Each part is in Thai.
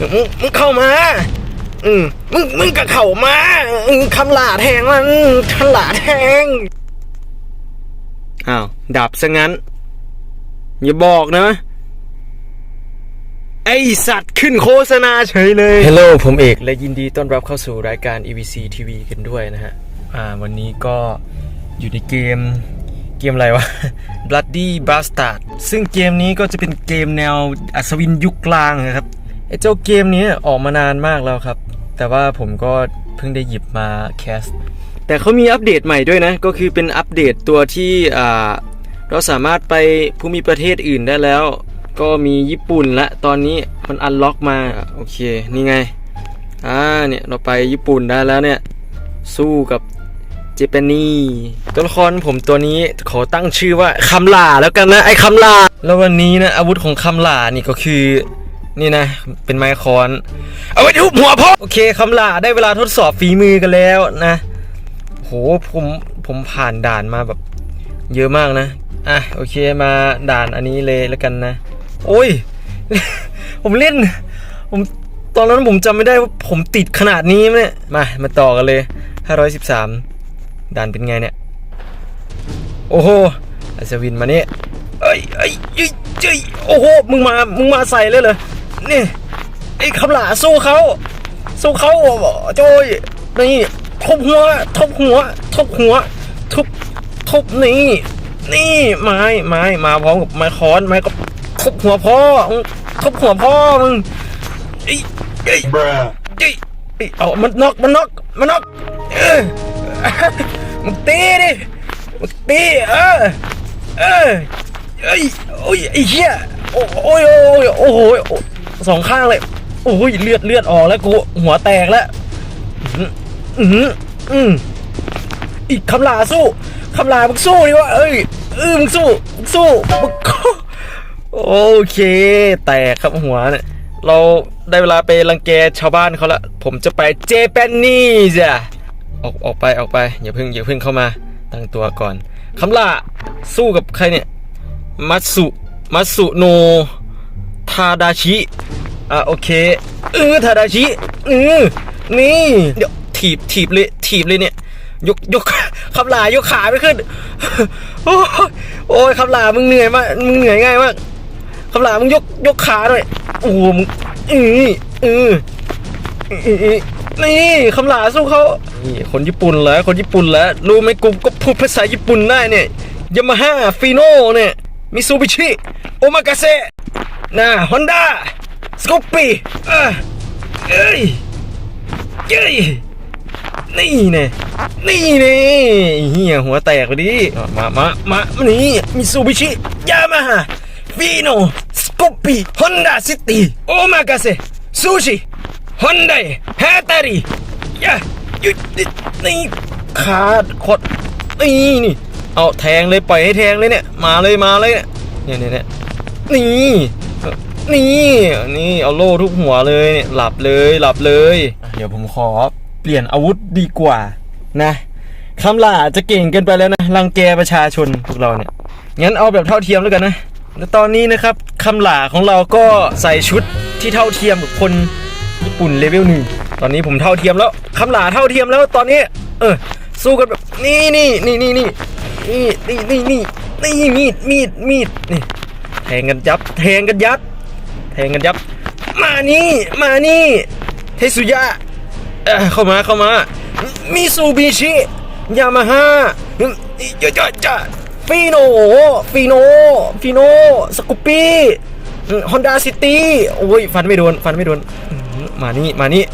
มึงมึงเข้ามา อืมมึงมึงก็เข้ามาอืมคำหลาแทงมันคำหลาแทงอ้าวดับซะงั้น อย่าบอกนะ ไอสัตว์ขึ้นโฆษณาเฉยเลยฮัลโหลผมเอกและยินดีต้อนรับเข้าสู่รายการ EVC TV กันด้วยนะฮะ อ่า วันนี้ก็อยู่ในเกมเกมอะไรวะ Bloody Bastard ซึ่งเกมนี้ก็จะเป็นเกมแนวอัศวินยุคกลางนะครับ ไอ้เจ้าเกมนี้ออกมานานมากแล้วครับ แต่ว่าผมก็เพิ่งได้หยิบมาแคสแต่เขามีอัปเดตใหม่ด้วยนะ ก็คือเป็นอัปเดตตัวที่เราสามารถไปภูมิประเทศอื่นได้แล้ว ก็มีญี่ปุ่นละตอนนี้มันอันล็อกมาโอเคนี่ไงอ่าเนี่ยเราไปญี่ปุ่นได้แล้วเนี่ยสู้กับเจแปนนีตัวละครผมตัวนี้ขอตั้งชื่อว่าคำลาแล้วกันนะไอ้คำลาแล้ววันนี้นะอาวุธของคำลานี่ก็คือ นี่นะ เป็นไม้ค้อน เอาไว้ทุบหัวพ่อ โอเคคำลาได้เวลาทดสอบฝีมือกันแล้วนะ โห ผมผมผ่านด่านมาแบบ เยอะมากนะ อะ โอเคมาด่านอันนี้เลยแล้วกันนะ โอ้ย ผมเล่น ผมตอนนั้นผมจำไม่ได้ว่าผมติดขนาดนี้ไหมเนี่ย มา มาต่อกันเลย 513 ด่านเป็นไงเนี่ย โอ้โหอัศวินมาเนี่ยเอ้ยเอ้ยเอ้ยเอ้ยโอ้โห มึงมา มึงมาใส่เลยเหรอ นี่ไอ้คำหลาสู้เขาสู้เขาโจยนี่ทุบหัวทุบหัวทุบหัวทุบทุบนี่นี่ไม้ไม้มาพร้อมกับไม้ค้อนไม้ก็ทุบหัวพ่อมึงทุบหัวพ่อมึงไอ้ไอ้ Bruh. เอ้ยเอ้ยเอามันนอกมันนอกมันนอกเออมึงตีดิมึงตีเออเออเอ้ยโอ้ยไอ้เหี้ยโอ้โอ้ยโอ้ยโอ้โหโอ้ สองข้างเลยโอ้ยเลือดเลือดออกแล้วกูหัวแตกแล้วอืมอืมอืมอีกคำลาสู้คำลามึงสู้ดิวะเอ้ยเออมึงสู้มึงสู้มึงโอเค แตกครับหัวเนี่ยเราได้เวลาไปรังแกชาวบ้านเขาละ ผมจะไปเจแปนนี่จ้ะออกออกไปออกไปอย่าเพิ่งอย่าเพิ่งเข้ามาตั้งตัวก่อนคำลาสู้กับใครเนี่ยมัตสุมัตสุโนทาดาชิ อะโอเคเออทาดาชิเออนี่เดี๋ยวถีบถีบเลยถีบเลยเนี่ยยกยกคำลายกขาไม่ขึ้น โอ้ยโอ้ยคำลามึงเหนื่อยมากมึงเหนื่อยง่ายมากคำลามึงยกยกขาหน่อยโอ้โหมึงอืออืออนี่คำลาสู้เขานี่คนญี่ปุ่นเหรอคนญี่ปุ่นเหรอรู้ไหมกูก็พูดภาษาญี่ปุ่นได้เนี่ยยามาฮ่าฟีโน่เนี่ยมิซูบิชิโอมากาเซนะฮอนด้า สกูปปี้เอ้ยเอ้ยเอ้ยนี่เนี่ยนี่เนี่ยเฮียหัวแตกไปดิมามามามานี่มิซูบิชิยามาฮ่าฟีโนสกูปปี้ฮอนด้าซิตี้โอมากาเซซูชิฮอนไดฮาตาริยะหยุดนี่ขาดขดนี่นี่เอาแทงเลยปล่อยให้แทงเลยเนี่ยมาเลยมาเลยเนี่ยเนี่ยเนี่ยนี่ นี่นี่เอาโล่ทุบหัวเลยเนี่ยหลับเลยหลับเลย เดี๋ยวผมขอเปลี่ยนอาวุธดีกว่านะคำล่าจะเก่งเกินไปแล้วนะรังแกประชาชนพวกเราเนี่ยงั้นเอาแบบเท่าเทียมแล้วกันนะและตอนนี้นะครับคำหลาของเราก็ใส่ชุดที่เท่าเทียมกับคนญี่ปุ่นเลเวลหนึ่งตอนนี้ผมเท่าเทียมแล้วคำหลาเท่าเทียมแล้วตอนนี้ เออ สู้กันแบบนี่นี่นี่นี่นี่นี่นี่นี่นี่นี่มีดมีดมีดนี่แทงกันยับแทงกันยับ แทงกันยับ มานี่ มานี่ เทสุยะเออเข้ามาเข้ามา มิซูบิชิ ยามาฮ่าจ้าจ้าจ้าฟีโนฟีโนฟีโนสกูปปี้ฮอนด้าซิตี้โอ้ยฟันไม่โดนฟันไม่โดนอื้อหือมานี่มานี่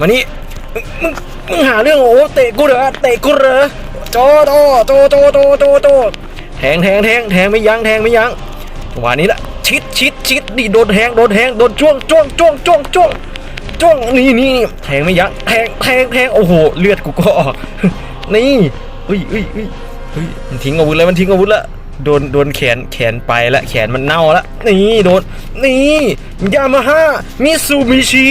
มานี่มึงมึงหาเรื่องโอ้เตะกูเหรอเตะกูเหรอโจโตโจโจโจโจโจแทงแทงแทงแทงไม่ยั้งแทงไม่ยั้งจังหวะนี้แหละ ชิดชิดชิดดิโดนแทงโดนแทงโดนจ้วงจ้วงจ้วงจ้วงจ้วงจ้วงนี่นี่แทงไม่ยั้งแทงแทงแทงโอ้โหเลือดกูก็ออกนี่เฮ้ยเฮ้ยเฮ้ยเฮ้ยมันทิ้งอาวุธแล้วมันทิ้งอาวุธแล้วโดนโดนแขนแขนไปละแขนมันเน่าละนี่โดนนี่ยามาฮ่ามิซูบิชิ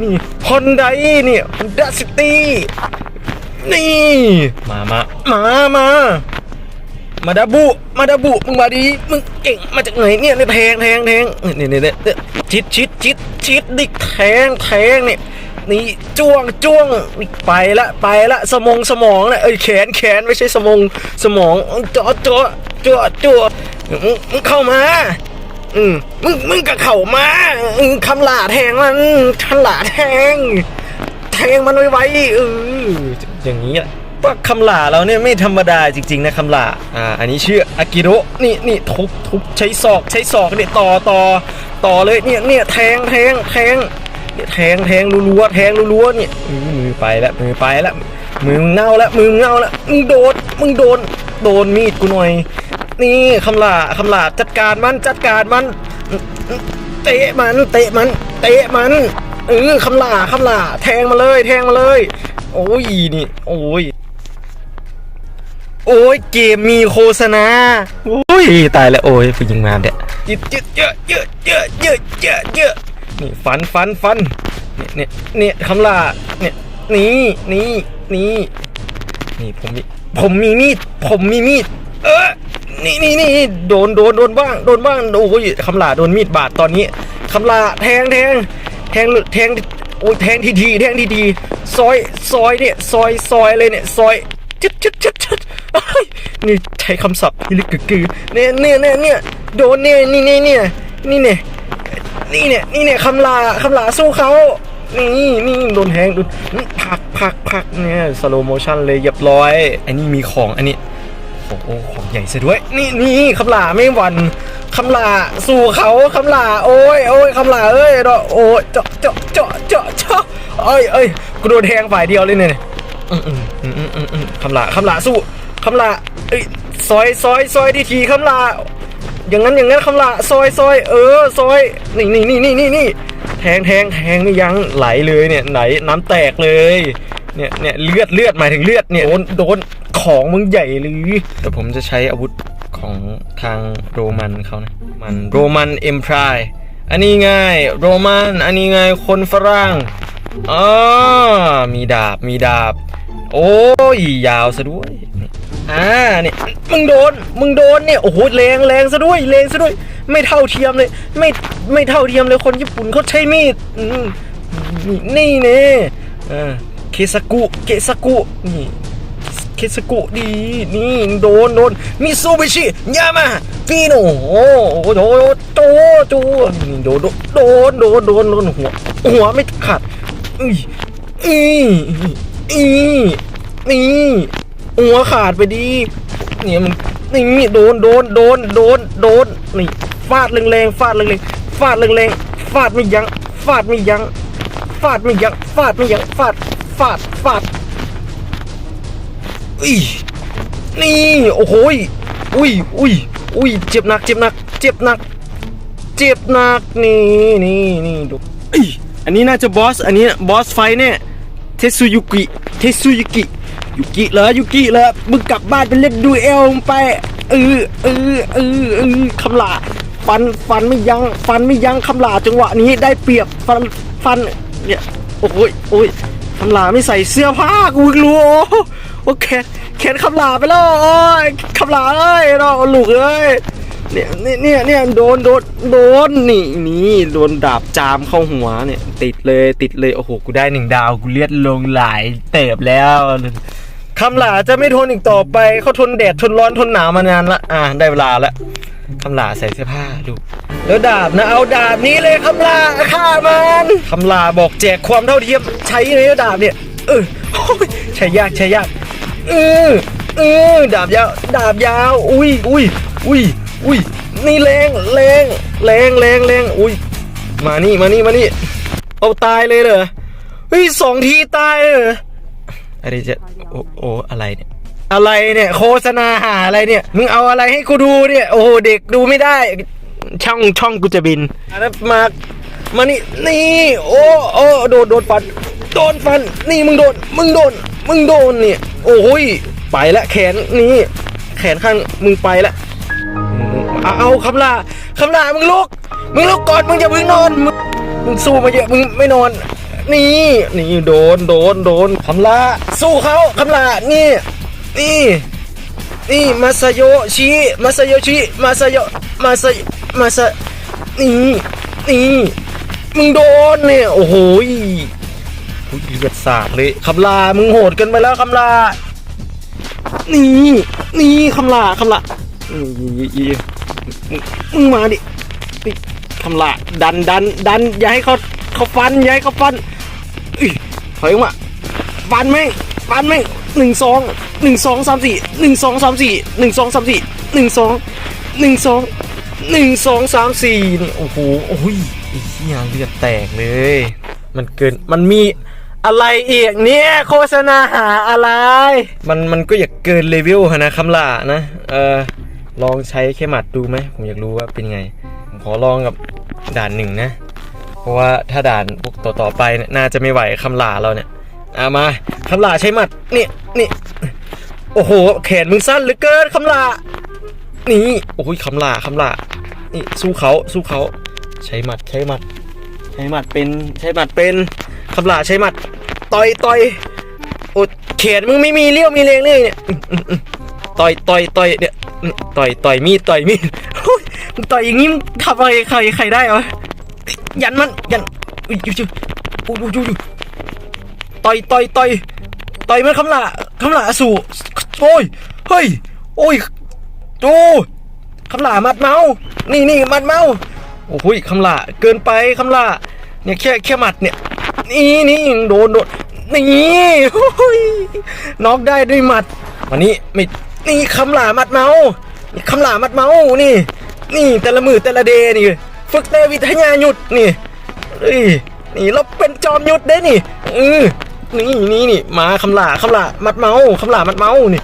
นี่ฮอนไดนี่ฮอนด้าซิตี้นี่มามามามา มาดาบุ มาดาบุ มึงมาดี มึงเก่งมาจากไหนเนี่ยเนี่ยแทงแทงแทงเนี่ยเนี่ยเนี่ยชิดชิดชิดชิดดิแทงแทงเนี่ยนี่จ้วงจ้วงนี่ไปละไปละสมองสมองนะเอ้ยแขนแขนไม่ใช่สมองสมองจ่อจ่อจ่อจ่อมึงมึงเข้ามาอืมมึงมึงก็เข้ามาคำหลาแทงมันคำหลาแทง แทงมันไว้ไว้เอออย่างนี้แหละ ว่าคำหล่าเราเนี่ยไม่ธรรมดาจริงๆนะคำหล่าอ่าอันนี้ชื่ออากิโรนี่นี่ทุบทุบใช้ศอกใช้ศอกเนี่ยต่อต่อต่อเลยเนี่ยเนี่ยแทงแทงแทงเนี่ยแทงแทงรัวๆแทงรัวๆเนี่ยมือไปแล้วมือไปแล้วมือมึงเน่าแล้วมือมึงเน่าแล้วมึงโดนมึงโดนโดนมีดกูหน่อย นี่คำหล่าคำหล่าจัดการมันจัดการมัน เตะมันเตะมันเตะมันเออคำหล่าคำหล่าแทงมาเลย แทงมาเลย โอ้ยนี่ โอ้ย โอ้ยเกมมีโฆษณาโอ้ยตายแล้วโอ้ยผู้หญิงมาเด็ดเยอะเยอะเยอะเยอะเยอะเยอะเยอะนี่ฟันฟันฟันเนี่ยเนี่ยเนี่ยคำหลาเนี่ยนี่นี่นี่นี่ผมมีผมมีมีดผมมีมีด เออนี่นี่นี่โดนโดนโดนบ้างโดนบ้างโอ้ยคำหลาโดนมีดบาดตอนนี้คำหลาแทงแทงแทงแทงโอ้ยแทงทีทีแทงทีทีซอยซอยเนี่ยซอยซอยเลยเนี่ยซอย จุดจุดจุดจุดนี่ใช้คำศัพท์ที่ลึกกึกกือเนี่ยเนี่ยเนี่ยเนี่ยโดนเนี่ยนี่นี่เนี่ยนี่เนี่ยนี่เนี่ยนี่เนี่ยคำลาคำลาสู้เขานี่นี่โดนแทงโดนพักพักพักเนี่ยสโลโมชั่นเลยเรียบร้อยอันนี้มีของอันนี้โอ้โหของใหญ่ซะด้วย นี่นี่คำลาไม่หวันคำลาสู่เขาคำลาโอ้ยโอ้ยคำลาเอ้ยเนาโอ้ยเจาะเจาะเจาะเจาะเจาะเอ้ยเอ้ยกูโดนแทงฝ่ายเดียวเลยเนี่ย คำลาคำลาสู้คำลาเอ้ยซอยซอยซอยดีทีคำลาอย่างนั้นอย่างนั้นคำลาซอยซอยเออซอยนี่นี่นี่นี่นี่นี่แทงแทงแทงไม่ยั้งไหลเลยเนี่ยไหลน้ำแตกเลยเนี่ยเนี่ยเลือดเลือดหมายถึงเลือดเนี่ยโดนโดนของมึงใหญ่เลยแต่ผมจะใช้อาวุธของทางโรมันเขานะมันโรมันเอ็มพรายอันนี้ไงโรมันอันนี้ไงคนฝรั่ง อ๋อมีดาบมีดาบ โอ้ยยาวซะด้วยอ่าเนี่ยมึงโดนมึงโดนเนี่ยโอ้โหแรงแรงซะด้วยแรงซะด้วย ไม่เท่าเทียมเลย ไม่ไม่เท่าเทียมเลยคนญี่ปุ่นเขาใช้มีดนี่นี่เนี่ยอ่าเคสกุเกสกุนี่เคสกุดีนี่โดนโดนมิซูบิชิยามาฟีโนโอ้โหโดโจโจนี่โดนโดนโดนโดนโดนหัวหัวไม่ขาด อีอีอีนี่หัวขาดไปดีเนี่ยมันนี่โดนโดนโดนโดนโดนนี่ฟาดแรงๆฟาดแรงๆฟาดแรงๆฟาดไม่ยั้งฟาดไม่ยั้งฟาดไม่ยั้งฟาดไม่ยั้งฟาดฟาดฟาดอุ้ยนี่โอ้โหอุ้ยอุ้ยอุ้ยเจ็บหนักเจ็บหนัก เจ็บหนัก เจ็บหนักนี่นี่นี่ดูอ้ย อันนี้น่าจะบอส อันนี้บอสไฟเนี่ยเทสุยุกิ เทสุยุกิ ยุกิเหรอ ยุกิเหรอ มึงกลับบ้านไปเล่นดูเอลไป เออเออเออเออคำลาฟัน ฟันไม่ยั้ง ฟันไม่ยั้งคำลาจังหวะนี้ได้เปรียบ ฟัน ฟัน เนี่ย โอ้ยโอ้ยคำลาไม่ใส่เสื้อผ้า กูรู้โอเคแขนคำลาไปแล้วโอ้ยคำลาเอ้ยเราลูกเอ้ย เนี่ยเนี่ยเนี่ยเนี่ยโดนโดนโดนนี่นี่โดนดาบจามเข้าหัวเนี่ย ติดเลยติดเลยโอ้โหกูได้หนึ่งดาวกูเลียดลงหลายเติบแล้วคำหลาจะไม่ทนอีกต่อไปเขาทนแดดทนร้อนทนหนาวมานานละอะได้เวลาละคำหลาใส่เสื้อผ้าดูแล้วดาบนะเอาดาบนี้เลยคำหลาฆ่ามันคำหลาบอกแจกความเท่าเทียมใช้เลยดาบเนี่ยเออใช้ยากใช้ยากเออเออดาบยาวดาบยาว อุ้ยอุ้ยอุ้ย อุ้ยนี่แรงแรงแรงแรงแรงอุ้ยมานี่มานี่มานี่เอาตายเลยเหรอเฮ้ยสองทีตายเลยเหรออะไรจะโอ้โอ้อะไรเนี่ยอะไรเนี่ยโฆษณาหาอะไรเนี่ยมึงเอาอะไรให้กูดูเนี่ยโอ้โหเด็กดูไม่ได้ ช่องช่องกูจะบินอันนั้นมามานี่นี่โอ้โอ้โดนโดนฟันโดนฟันนี่มึงโดนมึงโดนมึงโดนเนี่ยโอ้ยไปละแขนนี่แขนข้างมึงไปละ เอาเอาคำลาคำลามึงลุก มึงลุกก่อน มึงจะมึงนอนมึงมึงสู้มาเยอะ มึงไม่นอน นี่ นี่โดน โดน โดนคำลาสู้เขาคำลานี่ นี่ นี่ มาซาโยชิ มาซาโยชิ มาซาโย มาซามาซานี่ นี่ มึงโดนเนี่ย โอ้โหยอุ๊ยเลือดสาดเลยคำลา มึงโหดกันไปแล้วคำลา นี่ นี่คำลาคำลา มึงมาดินี่คำลาดันดันดันอย่าให้เขาเขาฟันอย่าให้เขาฟันอุ้ยถอยออกมาฟันไหมฟันไหมหนึ่งสองหนึ่งสองสามสี่หนึ่งสองสามสี่หนึ่งสองสามสี่หนึ่งสองหนึ่งสองหนึ่งสองสามสี่โอ้โหโอ้ยอ้เหี้ยเลือดแตกเลย มันเกินมันมีอะไรอีกเนี่ยโฆษณาหาอะไร มันมันก็อยากเกินเลเวลฮะนะคำล่านะ เออ ลองใช้แค่หมัดดูไหม ผมอยากรู้ว่าเป็นไง ผมขอลองกับด่านหนึ่งนะ เพราะว่าถ้าด่านพวกต่อต่อๆไปเนี่ยน่าจะไม่ไหวคำหลาเราเนี่ยเอามาคำหลาใช้หมัดนี่นี่โอ้โหแขนมึงสั้นเหลือเกินคำหลานี่โอ้ยคำหลาคำหลานี่สู้เขาสู้เขาใช้หมัดใช้หมัด ใช้หมัดเป็นใช้หมัดเป็นคำหลาใช้หมัดต่อยต่อยโอ้แขนมึงไม่มีเลี้ยวมีแรงเลยเนี่ย ต่อยต่อยต่อยเนี่ยต่อยต่อยมีดต่อยมีดโอ้ยต่อยอย่างงี้ทำอะไรใครใครได้วะยันมันยันอุ้ยอยู่ๆอุ้ยอยู่ต่อยต่อยต่อยต่อยมันคำละคำละสู่โอ้ยเฮ้ยโอ้ยดูคำละมัดเมา นี่นี่มัดเมาโอ้ยคำละเกินไปคำละเนี่ยแค่แค่หมัดเนี่ยนี่นี่โดนโดนนี่โอ้ยน็อกได้ด้วยหมัด วันนี้ไม่ นี่คำหละมัดเมานี่คำหละมัดเมานี่ นี่แต่ละมือแต่ละเดนี่ ฝึกแต่วิทยาหยุดนี่เอ้ยนี่เราเป็นจอมหยุดได้นี่เออนี่นี่นี่มาคำหลาคำหลามัดเมาคำหลามัดเมานี่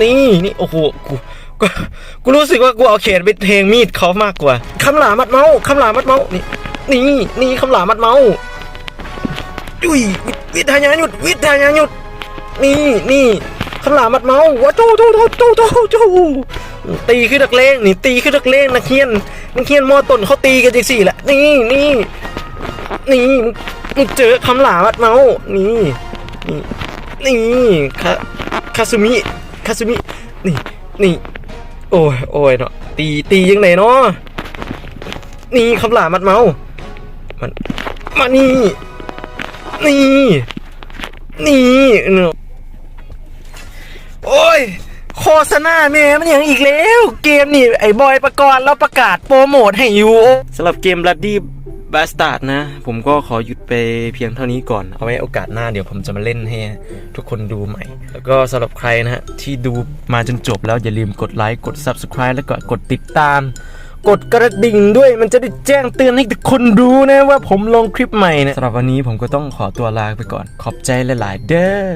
นี่นี่โอ้โหกูกูกูรู้สึกว่ากูเอาเขนไปเทงมีดเขามากกว่าคำหลามัดเมาคำหลามัดเมานี่นี่นี่คำหลามัดเมาอุ้ยวิทยาหยุดวิทยาหยุดนี่นี่ คำลามัดเมาว้าโจโจโจโจโจโจตีขึ้นดักเลงนี่ตีขึ้นดักเลงนักเฮียนนักเฮียนมอต้นเขาตีกันจังสี่แหละนี่นี่นี่มึงมึงเจอคำหลามัดเมานี่นี่นี่คาคาซุมิคาซุมินี่นี่โอ้ยโอ้ยเนาะตีตียังไงเนาะนี่คำหลามัดเมามันมานี่นี่นี่เนาะ โอ้ย โฆษณาแม่มันอย่างอีกแล้ว เกมนี่ ไอ้บอยประกรณ์แล้วประกาศโปรโมทให้อยู่สำหรับเกม Bloody Bastard นะ ผมก็ขอหยุดไปเพียงเท่านี้ก่อน เอาไว้โอกาสหน้าเดี๋ยวผมจะมาเล่นให้ทุกคนดูใหม่ แล้วก็สำหรับใครนะฮะ ที่ดูมาจนจบแล้วอย่าลืมกดไลค์ กด Subscribe แล้วก็กดติดตาม กดกระดิ่งด้วยมันจะได้แจ้งเตือนให้ทุกคนรู้นะว่าผมลงคลิปใหม่นะสำหรับวันนี้ผมก็ต้องขอตัวลาไปก่อน ขอบใจหลาย ๆ เด้อ